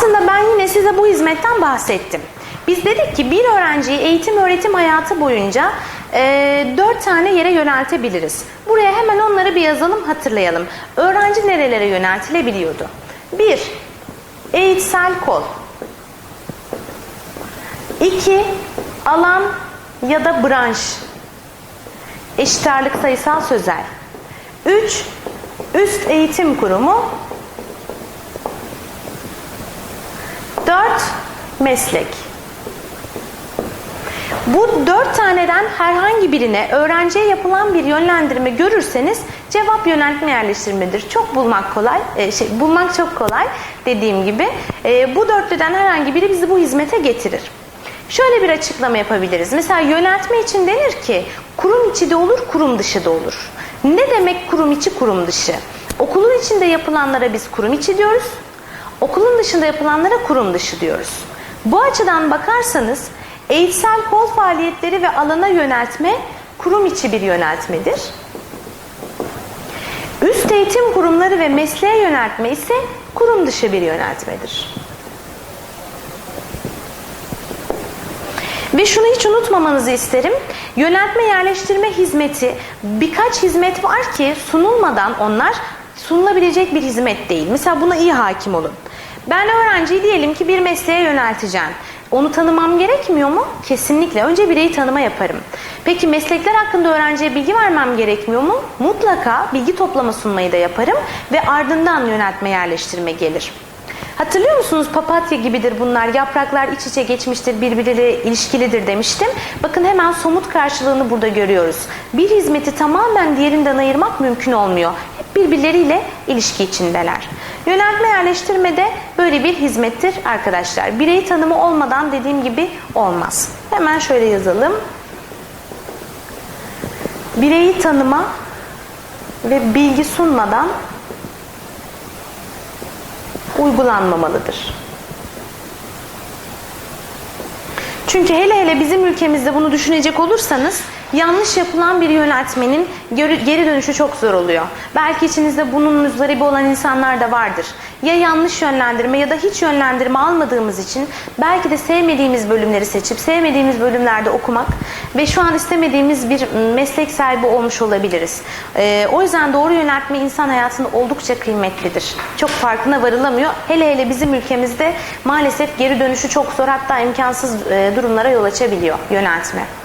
Aslında ben yine size bu hizmetten bahsettim. Biz dedik ki bir öğrenciyi eğitim öğretim hayatı boyunca e, dört tane yere yöneltebiliriz. Buraya hemen onları bir yazalım hatırlayalım. Öğrenci nerelere yöneltilebiliyordu? Bir, eğitsel kol. İki, alan ya da branş. Eşit ağırlık sayısal sözel. Üç, üst eğitim kurumu. Dört, meslek. Bu dört taneden herhangi birine öğrenciye yapılan bir yönlendirme görürseniz cevap yöneltme yerleştirmedir. Çok bulmak kolay, e, şey, bulmak çok kolay dediğim gibi. E, bu dörtlüden herhangi biri bizi bu hizmete getirir. Şöyle bir açıklama yapabiliriz. Mesela yöneltme için denir ki kurum içi de olur, kurum dışı da olur. Ne demek kurum içi, kurum dışı? Okulun içinde yapılanlara biz kurum içi diyoruz. Okulun dışında yapılanlara kurum dışı diyoruz. Bu açıdan bakarsanız eğitsel kol faaliyetleri ve alana yöneltme kurum içi bir yöneltmedir. Üst eğitim kurumları ve mesleğe yöneltme ise kurum dışı bir yöneltmedir. Ve şunu hiç unutmamanızı isterim. Yöneltme yerleştirme hizmeti birkaç hizmet var ki sunulmadan onlar sunulabilecek bir hizmet değil. Mesela buna iyi hakim olun. Ben öğrenciyi diyelim ki bir mesleğe yönelteceğim. Onu tanımam gerekmiyor mu? Kesinlikle. Önce bireyi tanıma yaparım. Peki meslekler hakkında öğrenciye bilgi vermem gerekmiyor mu? Mutlaka bilgi toplama sunmayı da yaparım ve ardından yöneltme yerleştirme gelir. Hatırlıyor musunuz papatya gibidir bunlar. Yapraklar iç içe geçmiştir, birbiriyle ilişkilidir demiştim. Bakın hemen somut karşılığını burada görüyoruz. Bir hizmeti tamamen diğerinden ayırmak mümkün olmuyor. Hep birbirleriyle ilişki içindeler. Yöneltme yerleştirmede böyle bir hizmettir arkadaşlar. Birey tanımı olmadan dediğim gibi olmaz. Hemen şöyle yazalım. Bireyi tanıma ve bilgi sunmadan uygulanmamalıdır. Çünkü hele hele bizim ülkemizde bunu düşünecek olursanız yanlış yapılan bir yöneltmenin geri dönüşü çok zor oluyor. Belki içinizde bunun müzdaribi olan insanlar da vardır. Ya yanlış yönlendirme ya da hiç yönlendirme almadığımız için belki de sevmediğimiz bölümleri seçip sevmediğimiz bölümlerde okumak ve şu an istemediğimiz bir meslek sahibi olmuş olabiliriz. Ee, o yüzden doğru yöneltme insan hayatında oldukça kıymetlidir. Çok farkına varılamıyor. Hele hele bizim ülkemizde maalesef geri dönüşü çok zor hatta imkansız e, durumlara yol açabiliyor yöneltme.